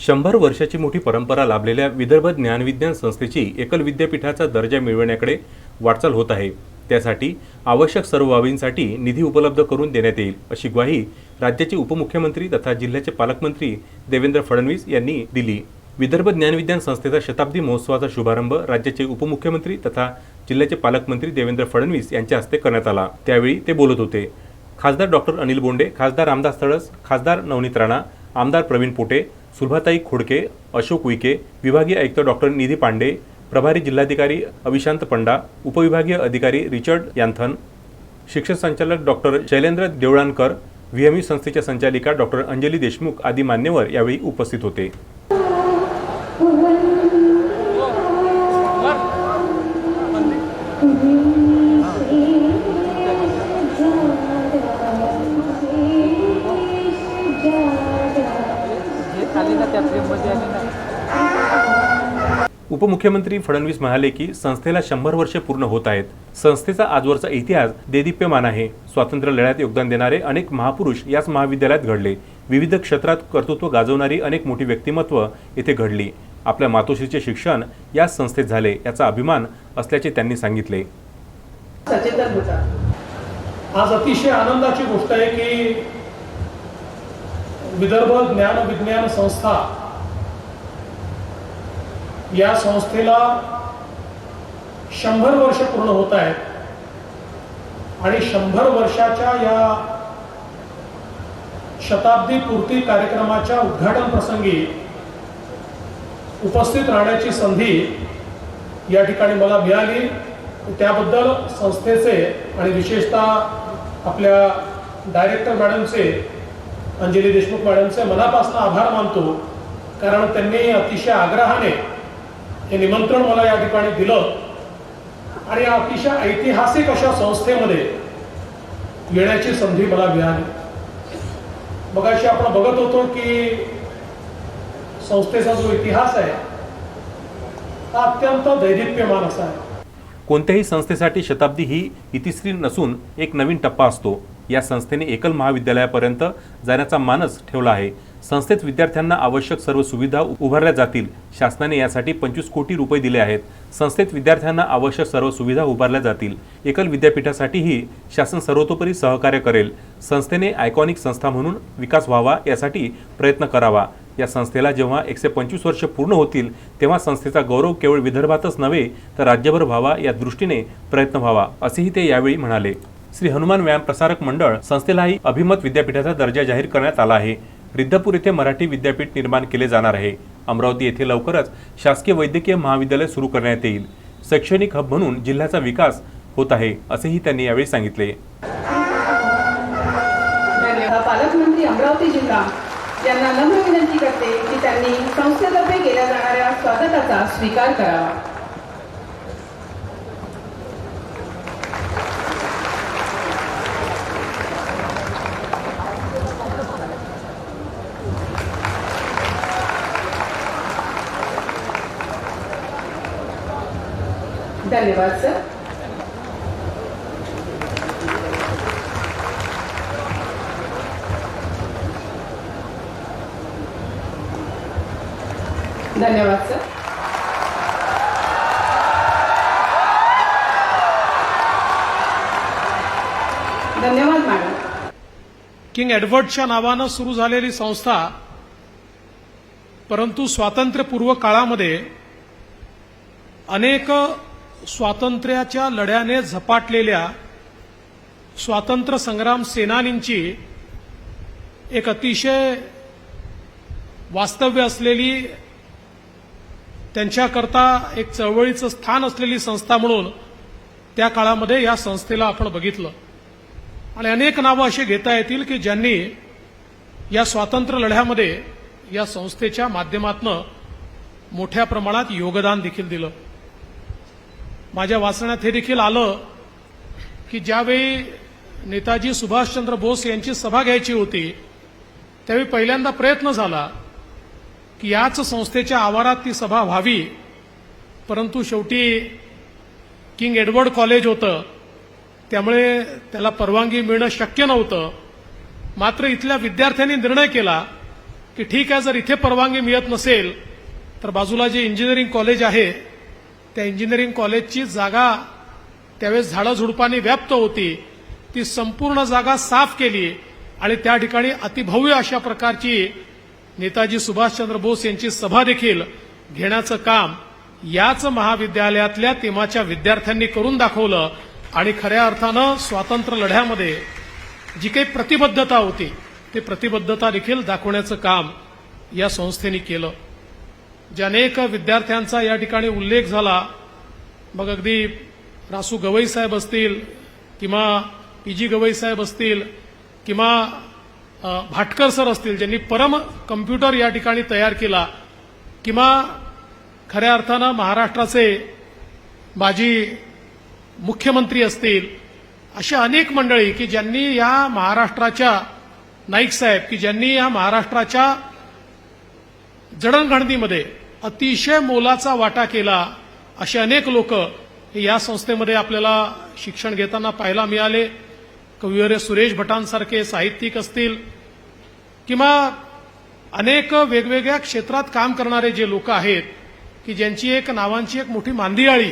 शंभर वर्षाची मोठी परंपरा लाभलेल्या विदर्भ ज्ञानविज्ञान संस्थेची एकल विद्यापीठाचा दर्जा मिळवण्याकडे वाटचाल होत आहे. त्यासाठी आवश्यक सर्व बाबींसाठी निधी उपलब्ध करून देण्यात येईल अशी ग्वाही राज्याचे उपमुख्यमंत्री तथा जिल्ह्याचे पालकमंत्री देवेंद्र फडणवीस यांनी दिली. विदर्भ ज्ञानविज्ञान संस्थेचा शताब्दी महोत्सवाचा शुभारंभ राज्याचे उपमुख्यमंत्री तथा जिल्ह्याचे पालकमंत्री देवेंद्र फडणवीस यांच्या हस्ते करण्यात आला. त्यावेळी ते बोलत होते. खासदार डॉक्टर अनिल बोंडे खासदार रामदास तळस खासदार नवनीत राणा आमदार प्रवीण पोटे सुलभाताई खोडके अशोक उईके विभागीय आयुक्त डॉक्टर निधी पांडे प्रभारी जिल्हाधिकारी अविशांत पंडा उपविभागीय अधिकारी रिचर्ड यांथन शिक्षण संचालक डॉक्टर शैलेंद्र देवळानकर व्हीएमई संस्थेच्या संचालिका डॉक्टर अंजली देशमुख आदी मान्यवर यावेळी उपस्थित होते. उपमुख्यमंत्री फडणवीस म्हणाले की संस्थेला शंभर वर्षे पूर्ण होत आहेत. संस्थेचा आजवरचा इतिहास देदीप्यमान आहे. स्वातंत्र्य लढ्यात योगदान देणारे अनेक महापुरुष याच महाविद्यालयात घडले. विविध क्षेत्रात कर्तृत्व गाजवणारी अनेक मोठी व्यक्तिमत्व येथे घडली. आपल्या मातोश्रीचे शिक्षण याच संस्थेत झाले याचा अभिमान असल्याचे त्यांनी सांगितले. आज अतिशय आनंदाची गोष्ट आहे की विदर्भ ज्ञान विज्ञान संस्था या संस्थेला शंभर वर्ष पूर्ण होत आहेत. आणि शंभर वर्षाच्या या शताब्दी पूर्ती कार्यक्रमाच्या उद्घाटन प्रसंगी उपस्थित राहण्याची संधी या ठिकाणी मला मिळाली. त्याबद्दल संस्थेचे आणि विशेषतः आपल्या डायरेक्टर मॅडमचे अंजली देशमुख मॅडमचे मनापासून आभार मानतो. कारण त्यांनी अतिशय आग्रहाने हे निमंत्रण मला या ठिकाणी दिलं. आणि अतिशय ऐतिहासिक अशा संस्थेमध्ये येण्याची संधी मला मिळाली. मग अशी आपण बघत होतो की संस्थेचा जो इतिहास आहे हा अत्यंत दैदिप्यमान असा आहे. कोणत्याही संस्थेसाठी शताब्दी ही इतिश्री नसून एक नवीन टप्पा असतो. या संस्थेने एकल महाविद्यालयापर्यंत जाण्याचा मानस ठेवला आहे. संस्थेत विद्यार्थ्यांना आवश्यक सर्व सुविधा उभारल्या जातील. शासनाने यासाठी पंचवीस कोटी रुपये दिले आहेत. संस्थेत विद्यार्थ्यांना आवश्यक सर्व सुविधा उभारल्या जातील. एकल विद्यापीठासाठीही शासन सर्वतोपरी सहकार्य करेल. संस्थेने आयकॉनिक संस्था म्हणून विकास व्हावा यासाठी प्रयत्न करावा. या संस्थेला जेव्हा एकशे पंचवीस वर्ष पूर्ण होतील तेव्हा संस्थेचा गौरव केवळ विदर्भातच नव्हे तर राज्यभर व्हावा या दृष्टीने प्रयत्न व्हावा असेही ते यावेळी म्हणाले. श्री हनुमान व्यायाम प्रसारक मंडळ संस्थेलाही अभिमत विद्यापीठाचा दर्जा जाहीर करण्यात आला आहे. रिद्धपूर येथे मराठी विद्यापीठ निर्माण केले जाणार आहे. अमरावती येथे लवकरच शासकीय वैद्यकीय महाविद्यालय सुरू करण्यात येईल. शैक्षणिक हब म्हणून जिल्ह्याचा विकास होत आहे असेही त्यांनी यावेळी सांगितले. पालकमंत्री अमरावती जिल्हा यांना नम्र विनंती करते की त्यांनी संस्थेतर्फे केल्या जाणाऱ्या स्वागताचा स्वीकार करावा. धन्यवाद सर. धन्यवाद सर. धन्यवाद मॅडम. किंग एडवर्डच्या नावानं सुरू झालेली संस्था परंतु स्वातंत्र्यपूर्व काळामध्ये अनेक स्वातंत्र्याच्या लढ्याने झपाटलेल्या स्वातंत्र्य संग्राम सेनानींची एक अतिशय वास्तव्य असलेली त्यांच्याकरता एक चळवळीचं स्थान असलेली संस्था म्हणून त्या काळामध्ये या संस्थेला आपण बघितलं. आणि अनेक नावं अशी घेता येतील की ज्यांनी या स्वातंत्र्य लढ्यामध्ये या संस्थेच्या माध्यमातनं मोठ्या प्रमाणात योगदान देखील दिलं. माझ्या वाचण्यात हे देखील आलं की ज्यावेळी नेताजी सुभाषचंद्र बोस यांची सभा घ्यायची होती त्यावेळी पहिल्यांदा प्रयत्न झाला की याच संस्थेच्या आवारात ती सभा व्हावी. परंतु शेवटी किंग एडवर्ड कॉलेज होतं. त्यामुळे त्याला परवानगी मिळणं शक्य नव्हतं. मात्र इथल्या विद्यार्थ्यांनी निर्णय केला की ठीक आहे जर इथे परवानगी मिळत नसेल तर बाजूला जे इंजिनिअरिंग कॉलेज आहे त्या इंजिनिअरिंग कॉलेजची जागा त्यावेळेस झाडं झुडपाने व्याप्त होती. ती संपूर्ण जागा साफ केली आणि त्या ठिकाणी अतिभव्य अशा प्रकारची नेताजी सुभाषचंद्र बोस यांची सभा देखील घेण्याचं काम याच महाविद्यालयातल्या तेमाच्या विद्यार्थ्यांनी करून दाखवलं आणि खऱ्या अर्थानं स्वातंत्र्य लढ्यामध्ये जी काही प्रतिबद्धता होती ती प्रतिबद्धता देखील दाखवण्याचं काम या संस्थेने केलं. जे अनेक विद्यार्थ्यांचा या ठिकाणी उल्लेख झाला. मग अगदी रासू गवई साहेब असतील किंवा पी जी गवई साहेब असतील किंवा भाटकर सर असतील ज्यांनी परम कम्प्युटर या ठिकाणी तयार केला. किंवा खऱ्या अर्थानं महाराष्ट्राचे माजी मुख्यमंत्री असतील अशा अनेक मंडळी की ज्यांनी या महाराष्ट्राच्या नाईक साहेब की ज्यांनी या महाराष्ट्राच्या जडणघडणीमध्ये अतिशय मोलाचा वाटा केला असे अनेक लोक या संस्थेमध्ये आपल्याला शिक्षण घेताना पाहायला मिळाले. कविवर्य सुरेश भटांसारखे साहित्यिक असतील किंवा अनेक वेगवेगळ्या क्षेत्रात काम करणारे जे लोक आहेत की ज्यांची एक नावांची एक मोठी मांदियाळी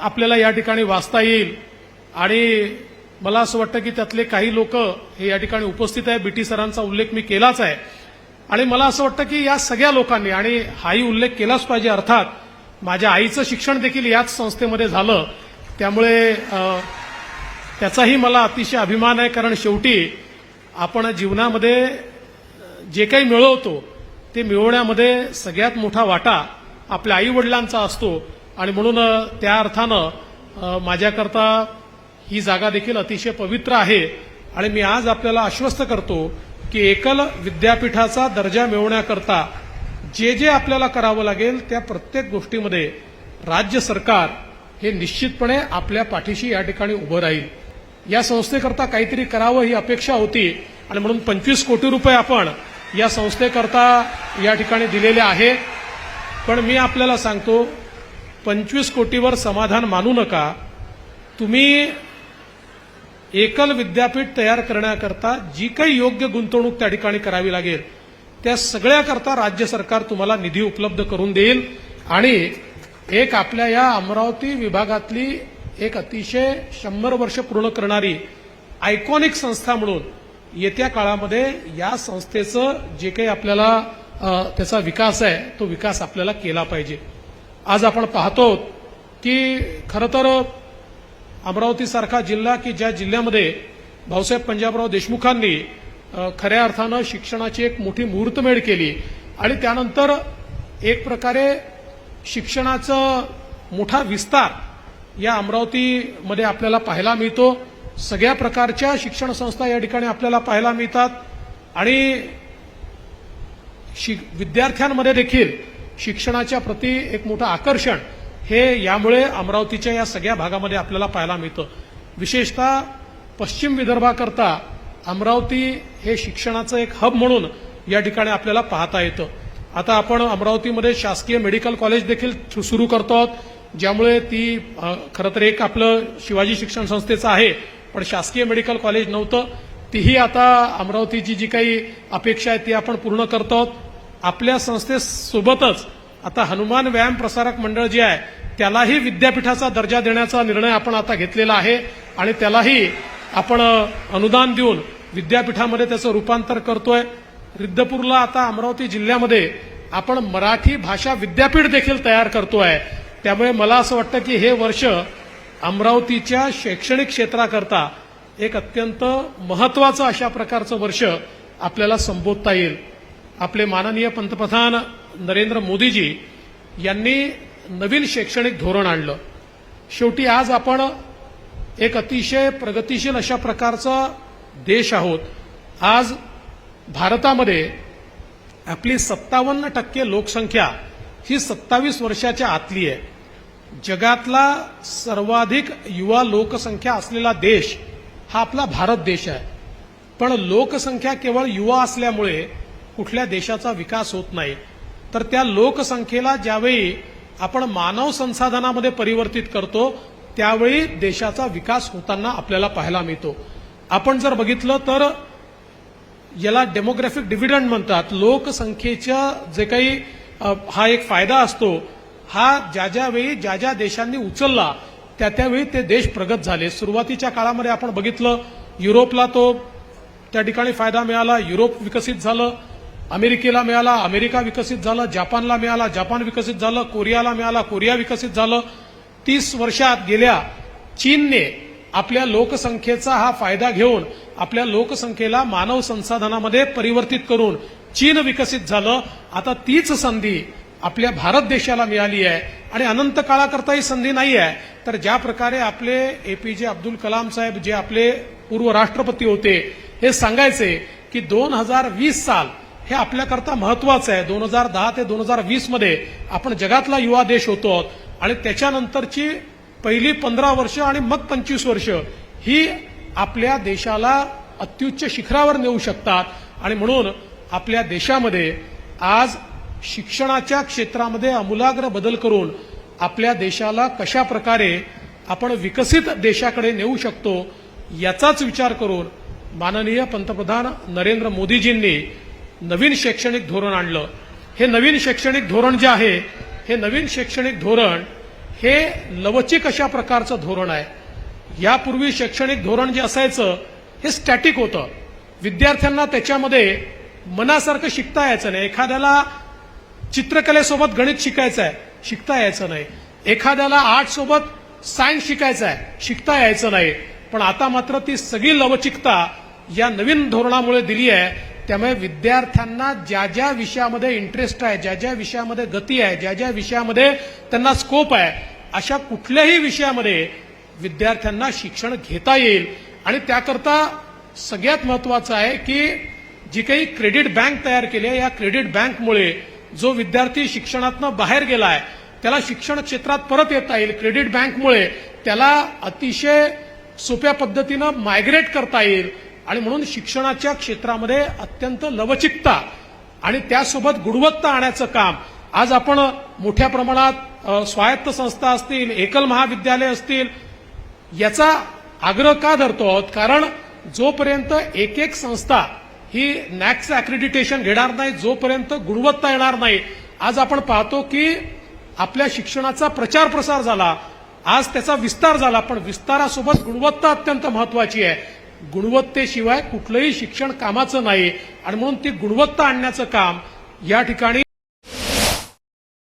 आपल्याला या ठिकाणी वाचता येईल. आणि मला असं वाटतं की त्यातले काही लोक हे या ठिकाणी उपस्थित आहे बीटी सरांचा उल्लेख मी केलाच आहे. आणि मला असं वाटतं की या सगळ्या लोकांनी आणि हाही उल्लेख केलाच पाहिजे अर्थात माझ्या आईचं शिक्षण देखील याच संस्थेमध्ये झालं. त्यामुळे त्याचाही मला अतिशय अभिमान आहे कारण शेवटी आपण जीवनामध्ये जे काही मिळवतो ते मिळवण्यामध्ये सगळ्यात मोठा वाटा आपल्या आई वडिलांचा असतो. आणि म्हणून त्या अर्थानं माझ्याकरता ही जागा देखील अतिशय पवित्र आहे. आणि मी आज आपल्याला आश्वस्त करतो की एकल विद्यापीठाचा दर्जा मिळवण्याकरता जे जे आपल्याला करावं लागेल त्या प्रत्येक गोष्टीमध्ये राज्य सरकार हे निश्चितपणे आपल्या पाठीशी या ठिकाणी उभं राहील. या संस्थेकरता काहीतरी करावं ही अपेक्षा होती आणि म्हणून पंचवीस कोटी रुपये आपण या संस्थेकरता या ठिकाणी दिलेले आहे. पण मी आपल्याला सांगतो पंचवीस कोटीवर समाधान मानू नका. तुम्ही एकल विद्यापीठ तयार करण्याकरता जी काही योग्य गुंतवणूक त्या ठिकाणी करावी लागेल त्या सगळ्याकरता राज्य सरकार तुम्हाला निधी उपलब्ध करून देईल आणि एक आपल्या या अमरावती विभागातली एक अतिशय शंभर वर्ष पूर्ण करणारी आयकॉनिक संस्था म्हणून येत्या काळामध्ये या संस्थेचं जे काही आपल्याला त्याचा विकास आहे तो विकास आपल्याला केला पाहिजे. आज आपण पाहतो की खरं तर अमरावतीसारखा जिल्हा की ज्या जिल्ह्यामध्ये भाऊसाहेब पंजाबराव देशमुखांनी खऱ्या अर्थानं शिक्षणाची एक मोठी मुहूर्तमेढ केली. आणि त्यानंतर एक प्रकारे शिक्षणाचं मोठा विस्तार या अमरावतीमध्ये आपल्याला पाहायला मिळतो. सगळ्या प्रकारच्या शिक्षण संस्था या ठिकाणी आपल्याला पाहायला मिळतात. आणि विद्यार्थ्यांमध्ये देखील शिक्षणाच्या प्रती एक मोठं आकर्षण हे यामुळे अमरावतीच्या या सगळ्या भागामध्ये आपल्याला पाहायला मिळतं. विशेषतः पश्चिम विदर्भाकरता अमरावती हे शिक्षणाचं एक हब म्हणून या ठिकाणी आपल्याला पाहता येतं. आता आपण अमरावतीमध्ये शासकीय मेडिकल कॉलेज देखील सु- सुरू करतो आहोत ज्यामुळे ती खरं तर एक आपलं शिवाजी शिक्षण संस्थेचं आहे पण शासकीय मेडिकल कॉलेज नव्हतं. तीही आता अमरावतीची जी काही अपेक्षा आहे ती आपण पूर्ण करतो आहोत. आपल्या संस्थेसोबतच आता हनुमान व्यायाम प्रसारक मंडळ जे आहे त्यालाही विद्यापीठाचा दर्जा देण्याचा निर्णय आपण आता घेतलेला आहे आणि त्यालाही आपण अनुदान देऊन विद्यापीठामध्ये त्याचं रूपांतर करतोय. रिद्धपूरला आता अमरावती जिल्ह्यामध्ये आपण मराठी भाषा विद्यापीठ देखील तयार करतोय. त्यामुळे मला असं वाटतं की हे वर्ष अमरावतीच्या शैक्षणिक क्षेत्राकरता एक अत्यंत महत्वाचं अशा प्रकारचं वर्ष आपल्याला संबोधता येईल. आपले माननीय पंतप्रधान नरेंद्र मोदीजी यांनी नवीन शैक्षणिक धोरण आणलं. शेवटी आज आपण एक अतिशय प्रगतिशील अशा प्रकारचा देश आहोत. आज भारतामध्ये आपली सत्तावन्न टक्के लोकसंख्या ही सत्तावीस वर्षाच्या आतली आहे. जगातला सर्वाधिक युवा लोकसंख्या असलेला देश हा आपला भारत देश आहे. पण लोकसंख्या केवळ युवा असल्यामुळे कुठल्या देशाचा विकास होत नाही. तर त्या लोकसंख्येला ज्यावेळी आपण मानव संसाधनामध्ये परिवर्तित करतो त्यावेळी देशाचा विकास होताना आपल्याला पाहायला मिळतो. आपण जर बघितलं तर याला डेमोग्राफिक डिव्हिडंड म्हणतात. लोकसंख्येच्या जे काही हा एक फायदा असतो हा ज्या ज्यावेळी ज्या ज्या देशांनी उचलला त्या त्यावेळी ते देश प्रगत झाले. सुरुवातीच्या काळामध्ये आपण बघितलं युरोपला तो त्या ठिकाणी फायदा मिळाला युरोप विकसित झालं अमेरिकेला मिळाला अमेरिका विकसित झालं जपानला मिळाला जपान विकसित झालं कोरियाला मिळाला कोरिया विकसित झालं. तीस वर्षात गेल्या चीनने आपल्या लोकसंख्येचा हा फायदा घेऊन आपल्या लोकसंख्येला मानव संसाधनामध्ये परिवर्तित करून चीन विकसित झालं. आता तीच संधी आपल्या भारत देशाला मिळाली आहे आणि अनंत काळाकरता ही संधी नाही आहे. तर ज्या प्रकारे आपले एपीजे अब्दुल कलाम साहेब जे आपले पूर्व राष्ट्रपती होते हे सांगायचे की दोन हजार वीस साल हे आपल्याकरता महत्वाचं आहे. दोन हजार दहा ते दोन हजार वीसमध्ये आपण जगातला युवा देश होतो आहोत आणि त्याच्यानंतरची पहिली पंधरा वर्ष आणि मग पंचवीस वर्ष ही आपल्या देशाला अत्युच्च शिखरावर नेऊ शकतात. आणि म्हणून आपल्या देशामध्ये आज शिक्षणाच्या क्षेत्रामध्ये आमूलाग्र बदल करून आपल्या देशाला कशा प्रकारे आपण विकसित देशाकडे नेऊ शकतो याचाच विचार करून माननीय पंतप्रधान नरेंद्र मोदीजींनी नवीन शैक्षणिक धोरण आणलं. हे नवीन शैक्षणिक धोरण जे आहे हे नवीन शैक्षणिक धोरण हे लवचिक अशा प्रकारचं धोरण आहे. यापूर्वी शैक्षणिक धोरण जे असायचं हे स्टॅटिक होतं. विद्यार्थ्यांना त्याच्यामध्ये मनासारखं शिकता यायचं नाही. एखाद्याला चित्रकलेसोबत गणित शिकायचं आहे शिकता यायचं नाही. एखाद्याला आर्टसोबत सायन्स शिकायचं आहे शिकता यायचं नाही. पण आता मात्र ती सगळी लवचिकता या नवीन धोरणामुळे दिली आहे. त्यामुळे विद्यार्थ्यांना ज्या ज्या विषयामध्ये इंटरेस्ट आहे ज्या ज्या विषयामध्ये गती आहे ज्या ज्या विषयामध्ये त्यांना स्कोप आहे अशा कुठल्याही विषयामध्ये विद्यार्थ्यांना शिक्षण घेता येईल. आणि त्याकरता सगळ्यात महत्वाचं आहे की जी काही क्रेडिट बँक तयार केली आहे या क्रेडिट बँकमुळे जो विद्यार्थी शिक्षणातनं बाहेर गेलाय त्याला शिक्षण क्षेत्रात परत येता येईल. क्रेडिट बँकमुळे त्याला अतिशय सोप्या पद्धतीनं मायग्रेट करता येईल. आणि म्हणून शिक्षणाच्या क्षेत्रामध्ये अत्यंत लवचिकता आणि त्यासोबत गुणवत्ता आणायचं काम. आज आपण मोठ्या प्रमाणात स्वायत्त संस्था असतील एकल महाविद्यालय असतील याचा आग्रह का धरतो आहोत? कारण जोपर्यंत एक एक संस्था ही नॅक्स अक्रिडिटेशन घेणार नाही जोपर्यंत गुणवत्ता येणार नाही. आज आपण पाहतो की आपल्या शिक्षणाचा प्रचार प्रसार झाला. आज त्याचा विस्तार झाला पण विस्तारासोबत गुणवत्ता अत्यंत महत्वाची आहे. गुणवत्तेशिवाय कुठलंही शिक्षण कामाचं नाही आणि म्हणून ती गुणवत्ता आणण्याचं काम या ठिकाणी